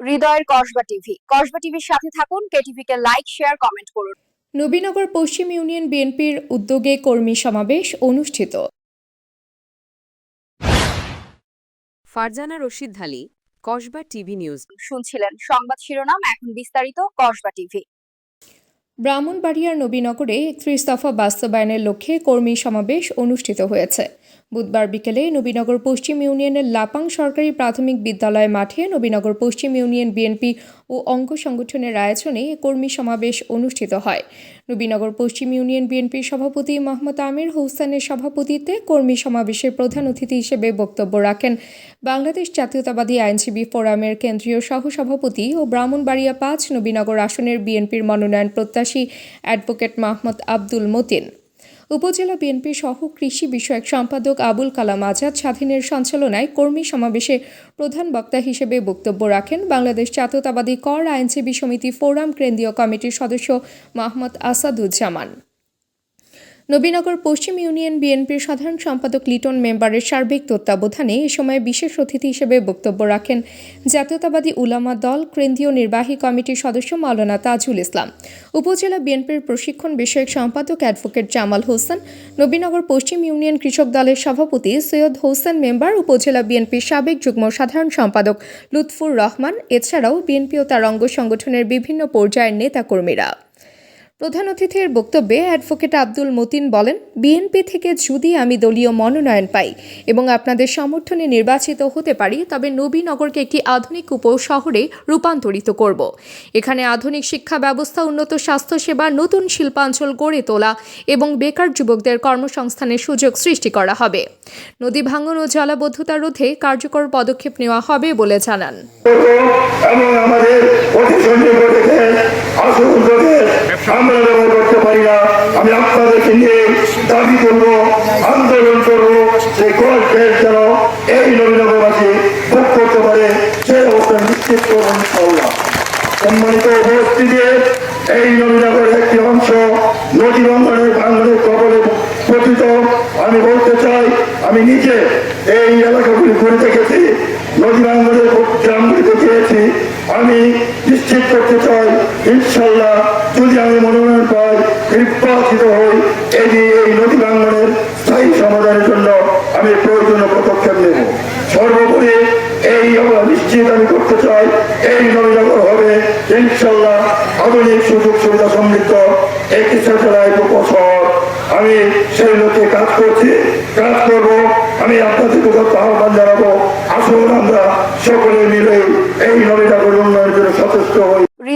হৃদয়ের কসবা টিভি। কসবা টিভির সাথে থাকুন কেটিভি কে লাইক শেয়ার কমেন্ট করুন। নবীনগর পশ্চিম ইউনিয়ন বিএনপির উদ্যোগে কর্মী সমাবেশ অনুষ্ঠিত। Farzana Rashid Dhali Kasba TV news. শুনছিলেন সংবাদ শিরোনাম এখন বিস্তারিত কসবা টিভি। ব্রাহ্মণবাড়িয়ার নবীনগরে একত্রিশ দফা বাস্তবায়নের লক্ষ্যে কর্মী সমাবেশ অনুষ্ঠিত হয়েছে। বুধবার বিকেলে নবীনগর পশ্চিম ইউনিয়নের লাপাং সরকারি প্রাথমিক বিদ্যালয় মাঠে নবীনগর পশ্চিম ইউনিয়ন বিএনপি ও অঙ্গ সংগঠনের আয়োজনে কর্মী সমাবেশ অনুষ্ঠিত হয়। নবীনগর পশ্চিম ইউনিয়ন বিএনপির সভাপতি মোহাম্মদ আমির হোসেনের সভাপতিত্বে কর্মী সমাবেশের প্রধান অতিথি হিসেবে বক্তব্য রাখেন। বাংলাদেশ জাতীয়তাবাদী আইনজীবী ফোরামের কেন্দ্রীয় সহসভাপতি ও ব্রাহ্মণবাড়িয়া পাঁচ নবীনগর আসনের বিএনপির মনোনয়ন প্রত্যাশী অ্যাডভোকেট মাহমুদ আব্দুল মতিন। উপজেলা বিএনপি সহ কৃষি বিষয়ক সম্পাদক আবুল কালাম আজাদ স্বাধীনের সঞ্চালনায় কর্মী সমাবেশে প্রধান বক্তা হিসেবে বক্তব্য রাখেন বাংলাদেশ জাতীয়তাবাদী কর আইনজীবী সমিতি ফোরাম কেন্দ্রীয় কমিটির সদস্য মাহমুদ আসাদুজ্জামান। নবীনগর পশ্চিম ইউনিয়ন বিএনপির সাধারণ সম্পাদক লিটন মেম্বারের সার্বিক তত্ত্বাবধানে এ সময় বিশেষ অতিথি হিসেবে বক্তব্য রাখেন জাতীয়তাবাদী উলামা দল, কেন্দ্রীয় নির্বাহী কমিটির সদস্য মাওলানা তাজুল ইসলাম। উপজেলা বিএনপির প্রশিক্ষণ বিষয়ক সম্পাদক অ্যাডভোকেট জামাল হোসেন, নবীনগর পশ্চিম ইউনিয়ন কৃষক দলের সভাপতি সৈয়দ হোসেন মেম্বার, উপজেলা বিএনপির সাবেক যুগ্ম সাধারণ সম্পাদক লুৎফুর রহমান, এছাড়াও বিএনপি ও তার অঙ্গ সংগঠনের বিভিন্ন পর্যায়ের নেতাকর্মীরা। প্রধান অতিথির বক্তব্যে অ্যাডভোকেট আব্দুল মতিন বলেন, বিএনপি থেকে যদি আমি দলীয় মনোনয়ন পাই এবং আপনাদের সমর্থনে নির্বাচিত হতে পারি, তবে নবীনগরকে একটি আধুনিক উপশহরে রূপান্তরিত করব। এখানে আধুনিক শিক্ষা ব্যবস্থা, উন্নত স্বাস্থ্যসেবা, নতুন শিল্পাঞ্চল গড়ে তোলা এবং বেকার যুবকদের কর্মসংস্থানের সুযোগ সৃষ্টি করা হবে। নদী ভাঙন ও জলাবদ্ধতা রোধে কার্যকর পদক্ষেপ নেওয়া হবে বলে জানান। ব্যবহার করতে পারি না। আমি আপনাদেরকে নিয়ে দাবি করব, আন্দোলন করব যে কল দেশ করতে পারে সে অবস্থা নিশ্চিত। সম্মানিত উপস্থিতি এই নবীনগরের একটি অংশ নদী বন্ধনের বাংলাদেশ আমি বলতে চাই, আমি নিজে এই এলাকাগুলি ঘুরে দেখেছি, নদী বাংলাদেশ আমি নিশ্চিত করতে চাই ইনশাল্লাহ যদি আমি মনোনয়ন পাই, নির্বাচিত হই এই এই নদী বাংলার স্থায়ী সমাধানের জন্য আমি প্রয়োজনীয় পদক্ষেপ নেব। সর্বোপরি এই আমরা নিশ্চিত আমি করতে চাই, এই নবীনগর হবে ইনশাল্লাহ আধুনিক সুযোগ সুবিধা সমৃদ্ধ, একটি স্যাটেলাইট উপশহর। আমি সেই লক্ষ্যে কাজ করছি, কাজ করব, আমি আপনাদের আহ্বান জানাব, আসুন আমরা সকলে মিলে এই নবীনগর উন্নয়নের জন্য সচেষ্ট হই